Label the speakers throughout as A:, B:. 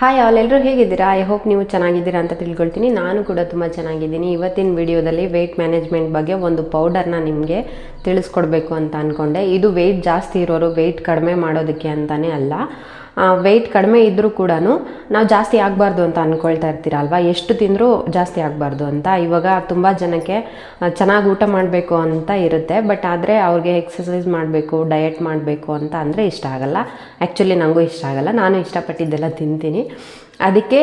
A: Hi all ಎಲ್ಲರೂ ಹೇಗಿದ್ದೀರಾ? I hope ನೀವು ಚೆನ್ನಾಗಿದ್ದೀರಾ ಅಂತ ತಿಳ್ಕೊಳ್ತೀನಿ. ನಾನು ಕೂಡ ತುಂಬ ಚೆನ್ನಾಗಿದ್ದೀನಿ. ಇವತ್ತಿನ ವಿಡಿಯೋದಲ್ಲಿ ವೆಯ್ಟ್ ಮ್ಯಾನೇಜ್ಮೆಂಟ್ ಬಗ್ಗೆ ಒಂದು ಪೌಡರ್ನ ನಿಮಗೆ ತಿಳಿಸ್ಕೊಡ್ಬೇಕು ಅಂತ ಅಂದ್ಕೊಂಡೆ ಇದು ವೆಯ್ಟ್ ಜಾಸ್ತಿ ಇರೋರು ವೆಯ್ಟ್ ಕಡಿಮೆ ಮಾಡೋದಕ್ಕೆ ಅಂತಲೇ ಅಲ್ಲ. ವೆಯ್ಟ್ ಕಡಿಮೆ ಇದ್ದರೂ ಕೂಡ ನಾವು ಜಾಸ್ತಿ ಆಗಬಾರ್ದು ಅಂತ ಅಂದ್ಕೊಳ್ತಾ ಇರ್ತೀರಲ್ವಾ? ಎಷ್ಟು ತಿಂದರೂ ಜಾಸ್ತಿ ಆಗಬಾರ್ದು ಅಂತ. ಇವಾಗ ತುಂಬ ಜನಕ್ಕೆ ಚೆನ್ನಾಗಿ ಊಟ ಮಾಡಬೇಕು ಅಂತ ಇರುತ್ತೆ. ಬಟ್ ಆದರೆ ಅವ್ರಿಗೆ ಎಕ್ಸಸೈಸ್ ಮಾಡಬೇಕು ಡಯಟ್ ಮಾಡಬೇಕು ಅಂತ ಅಂದರೆ ಇಷ್ಟ ಆಗಲ್ಲ. ಆ್ಯಕ್ಚುಲಿ ನನಗೂ ಇಷ್ಟ ಆಗಲ್ಲ. ನಾನು ಇಷ್ಟಪಟ್ಟಿದ್ದೆಲ್ಲ ತಿಂತೀನಿ. ಅದಕ್ಕೆ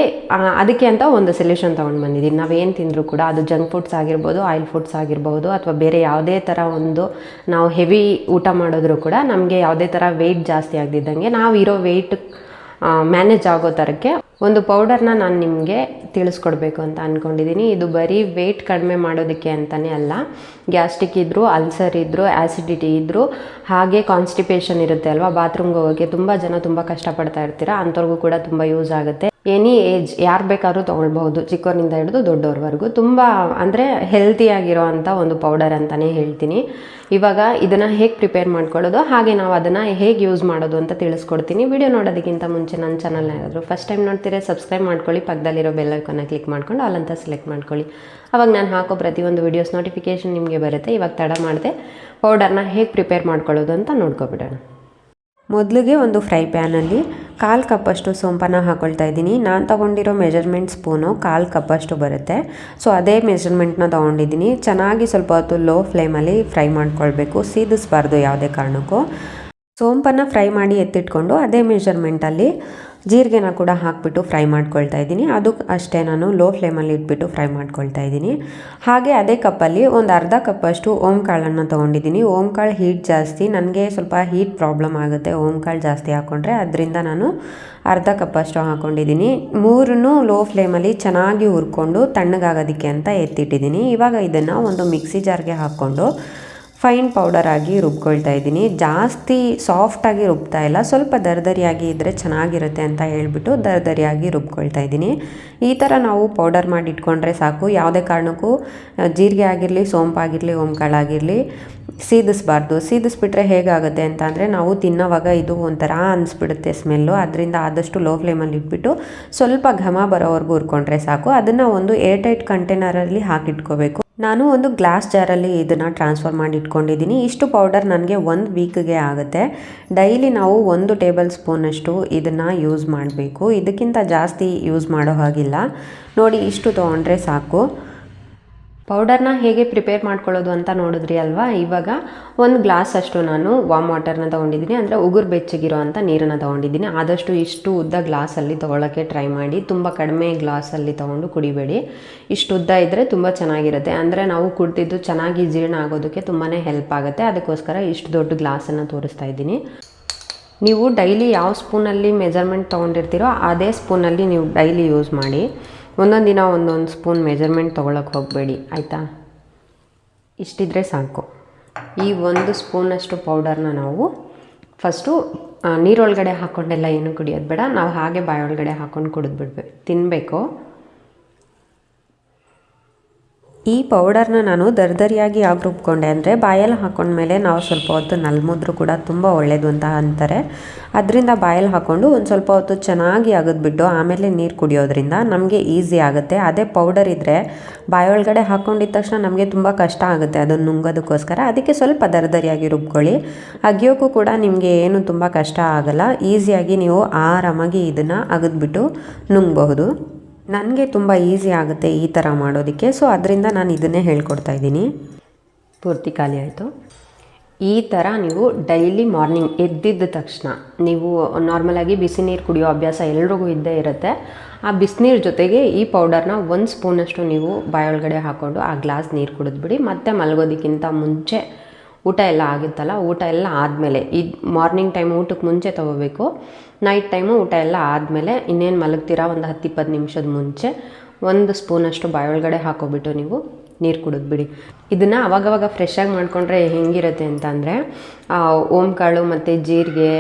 A: ಅದಕ್ಕೆ ಅಂತ ಒಂದು ಸೊಲ್ಯೂಷನ್ ತೊಗೊಂಡು ಬಂದಿದ್ದೀನಿ ನಾವೇನು ತಿಂದರೂ ಕೂಡ ಅದು ಜಂಕ್ ಫುಡ್ಸ್ ಆಗಿರ್ಬೋದು ಆಯಿಲ್ ಫುಡ್ಸ್ ಆಗಿರ್ಬೋದು, ಅಥವಾ ಬೇರೆ ಯಾವುದೇ ಥರ ಒಂದು ನಾವು ಹೆವಿ ಊಟ ಮಾಡಿದ್ರೂ ಕೂಡ ನಮಗೆ ಯಾವುದೇ ಥರ ವೆಯ್ಟ್ ಜಾಸ್ತಿ ಆಗದಿದ್ದಂಗೆ ನಾವು ಇರೋ ವೆಯ್ಟ್ ಮ್ಯಾನೇಜ್ ಆಗೋ ಥರಕ್ಕೆ ಒಂದು ಪೌಡರ್ನ ನಾನು ನಿಮಗೆ ತಿಳಿಸ್ಕೊಡ್ಬೇಕು ಅಂತ ಅಂದ್ಕೊಂಡಿದ್ದೀನಿ ಇದು ಬರೀ ವೆಯ್ಟ್ ಕಡಿಮೆ ಮಾಡೋದಕ್ಕೆ ಅಂತಲೇ ಅಲ್ಲ. ಗ್ಯಾಸ್ಟ್ರಿಕ್ ಇದ್ದರೂ ಅಲ್ಸರ್ ಇದ್ದರೂ ಆ್ಯಸಿಡಿಟಿ ಇದ್ದರೂ ಹಾಗೆ ಕಾನ್ಸ್ಟಿಪೇಷನ್ ಇರುತ್ತೆ ಅಲ್ವಾ? ಬಾತ್ರೂಮ್ಗೆ ಹೋಗೋಕ್ಕೆ ತುಂಬ ಜನ ತುಂಬ ಕಷ್ಟಪಡ್ತಾ ಇರ್ತೀರ? ಅಂಥವ್ರಿಗೂ ಕೂಡ ತುಂಬ ಯೂಸ್ ಆಗುತ್ತೆ. ಎನಿ ಏಜ್ ಯಾರು ಬೇಕಾದ್ರೂ ತೊಗೊಳ್ಬಹುದು. ಚಿಕ್ಕವರಿಂದ ಹಿಡಿದು ದೊಡ್ಡವ್ರವರೆಗೂ. ತುಂಬ ಅಂದರೆ ಹೆಲ್ತಿಯಾಗಿರೋ ಅಂಥ ಒಂದು ಪೌಡರ್ ಅಂತಲೇ ಹೇಳ್ತೀನಿ. ಇವಾಗ ಇದನ್ನು ಹೇಗೆ ಪ್ರಿಪೇರ್ ಮಾಡ್ಕೊಳ್ಳೋದು, ಹಾಗೆ ನಾವು ಅದನ್ನು ಹೇಗೆ ಯೂಸ್ ಮಾಡೋದು ಅಂತ ತಿಳಿಸ್ಕೊಡ್ತೀನಿ. ವಿಡಿಯೋ ನೋಡೋದಕ್ಕಿಂತ ಮುಂಚೆ ನನ್ನ ಚಾನಲ್ ಯಾರಾದರೂ ಫಸ್ಟ್ ಟೈಮ್ ನೋಡ್ತೀರ ಸಬ್ಸ್ಕ್ರೈಬ್ ಮಾಡ್ಕೊಳ್ಳಿ. ಪಕ್ಕದಲ್ಲಿರೋ ಬೆಲ್ಲೈಕನ್ನ ಕ್ಲಿಕ್ ಮಾಡ್ಕೊಂಡು ಅಲ್ಲಂತ ಸೆಲೆಕ್ಟ್ ಮಾಡ್ಕೊಳ್ಳಿ. ಅವಾಗ ನಾನು ಹಾಕೋ ಪ್ರತಿಯೊಂದು ವೀಡಿಯೋಸ್ ನೋಟಿಫಿಕೇಷನ್ ನಿಮಗೆ ಬರುತ್ತೆ. ಇವಾಗ ತಡ ಮಾಡಿದೆ. ಪೌಡರ್ನ ಹೇಗೆ ಪ್ರಿಪೇರ್ ಮಾಡ್ಕೊಳ್ಳೋದು ಅಂತ ನೋಡ್ಕೊಬಿಡೋಣ. ಮೊದಲಿಗೆ ಒಂದು ಫ್ರೈ ಪ್ಯಾನಲ್ಲಿ ಕಾಲು ಕಪ್ಪಷ್ಟು ಸೋಂಪನ್ನು ಹಾಕೊಳ್ತಾ ಇದ್ದೀನಿ. ನಾನು ತೊಗೊಂಡಿರೋ ಮೆಜರ್ಮೆಂಟ್ ಸ್ಪೂನು ಕಾಲು ಕಪ್ಪಷ್ಟು ಬರುತ್ತೆ. ಸೊ ಅದೇ ಮೆಜರ್ಮೆಂಟ್ನ ತೊಗೊಂಡಿದ್ದೀನಿ. ಚೆನ್ನಾಗಿ ಸ್ವಲ್ಪ ಹೊತ್ತು ಲೋ ಫ್ಲೇಮಲ್ಲಿ ಫ್ರೈ ಮಾಡ್ಕೊಳ್ಬೇಕು. ಸೀದಿಸ್ಬಾರ್ದು ಯಾವುದೇ ಕಾರಣಕ್ಕೂ. ಸೋಂಪನ್ನು ಫ್ರೈ ಮಾಡಿ ಎತ್ತಿಟ್ಕೊಂಡು ಅದೇ ಮೆಷರ್ಮೆಂಟಲ್ಲಿ ಜೀರಿಗೆನ ಕೂಡ ಹಾಕಿಬಿಟ್ಟು ಫ್ರೈ ಮಾಡ್ಕೊಳ್ತಾ ಇದ್ದೀನಿ. ಅದು ಅಷ್ಟೇ ನಾನು ಲೋ ಫ್ಲೇಮಲ್ಲಿ ಇಟ್ಬಿಟ್ಟು ಫ್ರೈ ಮಾಡ್ಕೊಳ್ತಾ ಇದ್ದೀನಿ. ಹಾಗೆ ಅದೇ ಕಪ್ಪಲ್ಲಿ ಒಂದು ಅರ್ಧ ಕಪ್ಪಷ್ಟು ಓಮ್ ಕಾಳನ್ನು ತೊಗೊಂಡಿದ್ದೀನಿ. ಓಮ್ ಕಾಳು ಹೀಟ್ ಜಾಸ್ತಿ, ನನಗೆ ಸ್ವಲ್ಪ ಹೀಟ್ ಪ್ರಾಬ್ಲಮ್ ಆಗುತ್ತೆ ಓಮ್ ಕಾಳು ಜಾಸ್ತಿ ಹಾಕ್ಕೊಂಡ್ರೆ ಅದರಿಂದ ನಾನು ಅರ್ಧ ಕಪ್ಪಷ್ಟು ಹಾಕ್ಕೊಂಡಿದ್ದೀನಿ ಮೂರನ್ನು ಲೋ ಫ್ಲೇಮಲ್ಲಿ ಚೆನ್ನಾಗಿ ಹುರ್ಕೊಂಡು ತಣ್ಣಗಾಗೋದಕ್ಕೆ ಅಂತ ಎತ್ತಿಟ್ಟಿದ್ದೀನಿ. ಇವಾಗ ಇದನ್ನು ಒಂದು ಮಿಕ್ಸಿ ಜಾರ್ಗೆ ಹಾಕ್ಕೊಂಡು ಫೈನ್ ಪೌಡರ್ ಆಗಿ ರುಬ್ಕೊಳ್ತಾ ಇದ್ದೀನಿ. ಜಾಸ್ತಿ ಸಾಫ್ಟಾಗಿ ರುಬ್ತಾ ಇಲ್ಲ. ಸ್ವಲ್ಪ ದರದರಿಯಾಗಿ ಇದ್ದರೆ ಚೆನ್ನಾಗಿರುತ್ತೆ ಅಂತ ಹೇಳಿಬಿಟ್ಟು ದರದರಿಯಾಗಿ ರುಬ್ಕೊಳ್ತಾ ಇದ್ದೀನಿ. ಈ ಥರ ನಾವು ಪೌಡರ್ ಮಾಡಿ ಇಟ್ಕೊಂಡ್ರೆ ಸಾಕು. ಯಾವುದೇ ಕಾರಣಕ್ಕೂ ಜೀರಿಗೆ ಆಗಿರಲಿ, ಸೋಂಪಾಗಿರಲಿ, ಓಂಕಾಳಾಗಿರಲಿ, ಸೀದಿಸ್ಬಾರ್ದು. ಸೀದಿಸ್ಬಿಟ್ರೆ ಹೇಗಾಗುತ್ತೆ ಅಂತ ಅಂದರೆ, ನಾವು ತಿನ್ನೋವಾಗ ಇದು ಒಂಥರ ಅನಿಸ್ಬಿಡುತ್ತೆ ಸ್ಮೆಲ್ಲು ಅದರಿಂದ ಆದಷ್ಟು ಲೋ ಫ್ಲೇಮಲ್ಲಿ ಇಟ್ಬಿಟ್ಟು ಸ್ವಲ್ಪ ಘಮ ಬರೋವರೆಗೂ ಹುರ್ಕೊಂಡ್ರೆ ಸಾಕು. ಅದನ್ನು ಒಂದು ಏರ್ ಟೈಟ್ ಕಂಟೈನರಲ್ಲಿ ಹಾಕಿಟ್ಕೋಬೇಕು. ನಾನು ಒಂದು ಗ್ಲಾಸ್ ಜಾರಲ್ಲಿ ಇದನ್ನು ಟ್ರಾನ್ಸ್ಫರ್ ಮಾಡಿ ಇಟ್ಕೊಂಡಿದ್ದೀನಿ. ಇಷ್ಟು ಪೌಡರ್ ನನಗೆ ಒಂದು ವೀಕ್ಗೆ ಆಗುತ್ತೆ. ಡೈಲಿ ನಾವು ಒಂದು ಟೇಬಲ್ ಸ್ಪೂನಷ್ಟು ಇದನ್ನು ಯೂಸ್ ಮಾಡಬೇಕು. ಇದಕ್ಕಿಂತ ಜಾಸ್ತಿ ಯೂಸ್ ಮಾಡೋ ಹಾಗಿಲ್ಲ. ನೋಡಿ, ಇಷ್ಟು ತೊಗೊಂಡ್ರೆ ಸಾಕು. ಪೌಡರ್ನ ಹೇಗೆ ಪ್ರಿಪೇರ್ ಮಾಡ್ಕೊಳ್ಳೋದು ಅಂತ ನೋಡಿದ್ರಿ ಅಲ್ವಾ? ಇವಾಗ ಒಂದು ಗ್ಲಾಸ್ ಅಷ್ಟು ನಾನು ವಾಮ್ ವಾಟರ್ನ ತೊಗೊಂಡಿದ್ದೀನಿ. ಅಂದರೆ ಉಗುರು ಬೆಚ್ಚಗಿರೋ ಅಂಥ ನೀರನ್ನು ತೊಗೊಂಡಿದ್ದೀನಿ. ಆದಷ್ಟು ಇಷ್ಟು ಉದ್ದ ಗ್ಲಾಸಲ್ಲಿ ತೊಗೊಳಕ್ಕೆ ಟ್ರೈ ಮಾಡಿ. ತುಂಬ ಕಡಿಮೆ ಗ್ಲಾಸಲ್ಲಿ ತೊಗೊಂಡು ಕುಡಿಬೇಡಿ. ಇಷ್ಟು ಉದ್ದ ಇದ್ದರೆ ತುಂಬ ಚೆನ್ನಾಗಿರುತ್ತೆ. ಅಂದರೆ ನಾವು ಕುಡ್ದಿದ್ದು ಚೆನ್ನಾಗಿ ಜೀರ್ಣ ಆಗೋದಕ್ಕೆ ತುಂಬಾ ಹೆಲ್ಪ್ ಆಗುತ್ತೆ. ಅದಕ್ಕೋಸ್ಕರ ಇಷ್ಟು ದೊಡ್ಡ ಗ್ಲಾಸನ್ನು ತೋರಿಸ್ತಾ ಇದ್ದೀನಿ. ನೀವು ಡೈಲಿ ಯಾವ ಸ್ಪೂನಲ್ಲಿ ಮೆಜರ್ಮೆಂಟ್ ತೊಗೊಂಡಿರ್ತೀರೋ ಅದೇ ಸ್ಪೂನಲ್ಲಿ ನೀವು ಡೈಲಿ ಯೂಸ್ ಮಾಡಿ. ಒಂದೊಂದು ದಿನ ಒಂದೊಂದು ಸ್ಪೂನ್ ಮೆಜರ್ಮೆಂಟ್ ತೊಗೊಳಕ್ಕೆ ಹೋಗಬೇಡಿ, ಆಯಿತಾ? ಇಷ್ಟಿದ್ರೆ ಸಾಕು. ಈ ಒಂದು ಸ್ಪೂನಷ್ಟು ಪೌಡರ್ನ ನಾವು ಫಸ್ಟು ನೀರೊಳಗಡೆ ಹಾಕ್ಕೊಂಡೆಲ್ಲ ಏನು ಕುಡಿಯೋದು ಬೇಡ. ನಾವು ಹಾಗೆ ಬಾಯೊಳಗಡೆ ಹಾಕ್ಕೊಂಡು ಕುಡಿದ್ಬಿಡ್ಬೇಕು. ತಿನ್ನಬೇಕು ಈ ಪೌಡರ್ನ ನಾನು ದರ್ದರಿಯಾಗಿ ಯಾಕೆ ರುಬ್ಕೊಂಡೆ ಅಂದರೆ ಬಾಯಲ್ಲಿ ಹಾಕೊಂಡ್ಮೇಲೆ ನಾವು ಸ್ವಲ್ಪ ಹೊತ್ತು ನಲ್ಮುದ್ರು ಕೂಡ ತುಂಬ ಒಳ್ಳೆಯದು ಅಂತ ಅಂತಾರೆ. ಅದರಿಂದ ಬಾಯಲ್ಲಿ ಹಾಕ್ಕೊಂಡು ಒಂದು ಸ್ವಲ್ಪ ಹೊತ್ತು ಚೆನ್ನಾಗಿ ಅಗದ್ಬಿಟ್ಟು ಆಮೇಲೆ ನೀರು ಕುಡಿಯೋದ್ರಿಂದ ನಮಗೆ ಈಸಿ ಆಗುತ್ತೆ. ಅದೇ ಪೌಡರ್ ಇದ್ದರೆ ಬಾಯೊಳಗಡೆ ಹಾಕ್ಕೊಂಡಿದ್ದ ತಕ್ಷಣ ನಮಗೆ ತುಂಬ ಕಷ್ಟ ಆಗುತ್ತೆ ಅದನ್ನು ನುಂಗೋದಕ್ಕೋಸ್ಕರ. ಅದಕ್ಕೆ ಸ್ವಲ್ಪ ದರ್ದರಿಯಾಗಿ ರುಬ್ಕೊಳ್ಳಿ. ಅಗಿಯೋಕ್ಕೂ ಕೂಡ ನಿಮಗೆ ಏನು ತುಂಬ ಕಷ್ಟ ಆಗಲ್ಲ. ಈಸಿಯಾಗಿ ನೀವು ಆರಾಮಾಗಿ ಇದನ್ನು ಅಗದ್ಬಿಟ್ಟು ನುಂಗಬಹುದು. ನನಗೆ ತುಂಬ ಈಸಿ ಆಗುತ್ತೆ ಈ ಥರ ಮಾಡೋದಕ್ಕೆ. ಸೊ ಅದರಿಂದ ನಾನು ಇದನ್ನೇ ಹೇಳ್ಕೊಡ್ತಾ ಇದ್ದೀನಿ. ಪೂರ್ತಿ ಖಾಲಿ ಆಯಿತು. ಈ ಥರ ನೀವು ಡೈಲಿ ಮಾರ್ನಿಂಗ್ ಎದ್ದಿದ್ದ ತಕ್ಷಣ ನೀವು ನಾರ್ಮಲಾಗಿ ಬಿಸಿ ನೀರು ಕುಡಿಯೋ ಅಭ್ಯಾಸ ಎಲ್ರಿಗೂ ಇದ್ದೇ ಇರುತ್ತೆ. ಆ ಬಿಸಿನೀರು ಜೊತೆಗೆ ಈ ಪೌಡರ್ನ ಒಂದು ಸ್ಪೂನಷ್ಟು ನೀವು ಬಾಯೊಳಗಡೆ ಹಾಕ್ಕೊಂಡು ಆ ಗ್ಲಾಸ್ ನೀರು ಕುಡಿದ್ಬಿಡಿ. ಮತ್ತೆ ಮಲಗೋದಕ್ಕಿಂತ ಮುಂಚೆ ಊಟ ಎಲ್ಲ ಆಗುತ್ತಲ್ಲ, ಊಟ ಎಲ್ಲ ಆದಮೇಲೆ ಇದು ಮಾರ್ನಿಂಗ್ ಟೈಮ್ ಊಟಕ್ಕೆ ಮುಂಚೆ ತೊಗೋಬೇಕು. ನೈಟ್ ಟೈಮು ಊಟ ಎಲ್ಲ ಆದಮೇಲೆ ಇನ್ನೇನು ಮಲಗ್ತೀರಾ? ಒಂದು ಹತ್ತು ಇಪ್ಪತ್ತು ನಿಮಿಷದ ಮುಂಚೆ ಒಂದು ಸ್ಪೂನಷ್ಟು ಬಾಯೊಳಗಡೆ ಹಾಕೋಬಿಟ್ಟು ನೀವು ನೀರು ಕುಡಿದ್ಬಿಡಿ ಇದನ್ನು ಅವಾಗವಾಗ ಫ್ರೆಶ್ ಆಗಿ ಮಾಡಿಕೊಂಡ್ರೆ ಹೆಂಗಿರುತ್ತೆ ಅಂತಂದರೆ ಓಮ್ ಕಾಳು ಮತ್ತು ಜೀರಿಗೆ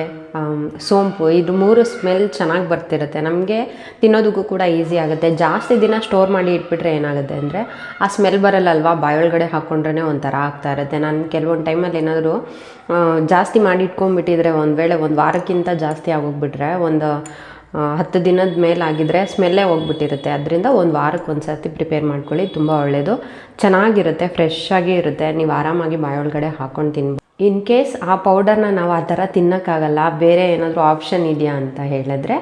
A: ಸೋಂಪು, ಇದು ಮೂರು ಸ್ಮೆಲ್ ಚೆನ್ನಾಗಿ ಬರ್ತಿರುತ್ತೆ. ನಮಗೆ ತಿನ್ನೋದಕ್ಕೂ ಕೂಡ ಈಸಿ ಆಗುತ್ತೆ. ಜಾಸ್ತಿ ದಿನ ಸ್ಟೋರ್ ಮಾಡಿ ಇಟ್ಬಿಟ್ರೆ ಏನಾಗುತ್ತೆ ಅಂದರೆ, ಆ ಸ್ಮೆಲ್ ಬರಲ್ಲ ಅಲ್ವಾ ಬಾಯೊಳಗಡೆ ಹಾಕ್ಕೊಂಡ್ರೆ ಒಂಥರ ಆಗ್ತಾ ಇರುತ್ತೆ. ನಾನು ಕೆಲವೊಂದು ಟೈಮಲ್ಲಿ ಏನಾದರೂ ಜಾಸ್ತಿ ಮಾಡಿ ಇಟ್ಕೊಂಡ್ಬಿಟ್ಟಿದ್ರೆ ಒಂದು ವೇಳೆ ಒಂದು ವಾರಕ್ಕಿಂತ ಜಾಸ್ತಿ ಆಗೋಗ್ಬಿಟ್ರೆ, ಒಂದು ಹತ್ತು ದಿನದ ಮೇಲಾಗಿದ್ರೆ ಸ್ಮೆಲ್ಲೇ ಹೋಗ್ಬಿಟ್ಟಿರುತ್ತೆ. ಅದರಿಂದ ಒಂದು ವಾರಕ್ಕೆ ಒಂದು ಸರ್ತಿ ಪ್ರಿಪೇರ್ ಮಾಡ್ಕೊಳ್ಳಿ. ತುಂಬ ಒಳ್ಳೆಯದು ಚೆನ್ನಾಗಿರುತ್ತೆ. ಫ್ರೆಶ್ ಆಗಿ ಇರುತ್ತೆ. ನೀವು ಆರಾಮಾಗಿ ಬಾಯೊಳಗಡೆ ಹಾಕೊಂಡು ತಿನ್ಬೋದು ಇನ್ ಕೇಸ್ ಆ ಪೌಡರ್ನ ನಾವು ಆ ಥರ ತಿನ್ನೋಕ್ಕಾಗಲ್ಲ ಬೇರೆ ಏನಾದರೂ ಆಪ್ಷನ್ ಇದೆಯಾ ಅಂತ ಹೇಳಿದ್ರೆ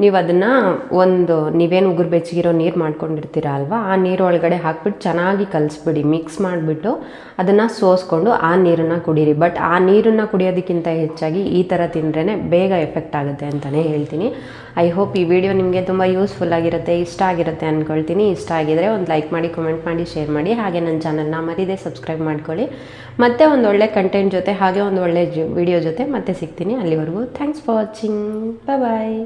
A: ನೀವು ಅದನ್ನು ಒಂದು ನೀವೇನು ಉಗುರು ಬೆಚ್ಚಗಿರೋ ನೀರು ಮಾಡ್ಕೊಂಡಿರ್ತೀರ ಅಲ್ವಾ? ಆ ನೀರು ಒಳಗಡೆ ಹಾಕ್ಬಿಟ್ಟು ಚೆನ್ನಾಗಿ ಕಲಿಸ್ಬಿಡಿ ಮಿಕ್ಸ್ ಮಾಡಿಬಿಟ್ಟು ಅದನ್ನು ಸೋಸ್ಕೊಂಡು ಆ ನೀರನ್ನು ಕುಡೀರಿ. ಬಟ್ ಆ ನೀರನ್ನು ಕುಡಿಯೋದಕ್ಕಿಂತ ಹೆಚ್ಚಾಗಿ ಈ ಥರ ತಿಂದ್ರೇ ಬೇಗ ಎಫೆಕ್ಟ್ ಆಗುತ್ತೆ ಅಂತಲೇ ಹೇಳ್ತೀನಿ. ಐ ಹೋಪ್ ಈ ವಿಡಿಯೋ ನಿಮಗೆ ತುಂಬ ಯೂಸ್ಫುಲ್ ಆಗಿರುತ್ತೆ, ಇಷ್ಟ ಆಗಿರುತ್ತೆ ಅಂದ್ಕೊಳ್ತೀನಿ ಇಷ್ಟ ಆಗಿದರೆ ಒಂದು ಲೈಕ್ ಮಾಡಿ ಕಮೆಂಟ್ ಮಾಡಿ ಶೇರ್ ಮಾಡಿ. ಹಾಗೆ ನನ್ನ ಚಾನಲ್ನ ಮರಿದೇ ಸಬ್ಸ್ಕ್ರೈಬ್ ಮಾಡ್ಕೊಳ್ಳಿ. ಮತ್ತೆ ಒಂದು ಒಳ್ಳೆ ಕಂಟೆಂಟ್ ಜೊತೆ, ಹಾಗೆ ಒಂದು ಒಳ್ಳೆ ವಿಡಿಯೋ ಜೊತೆ ಮತ್ತೆ ಸಿಗ್ತೀನಿ. ಅಲ್ಲಿವರೆಗೂ ಥ್ಯಾಂಕ್ಸ್ ಫಾರ್ ವಾಚಿಂಗ್ ಬಾಯ್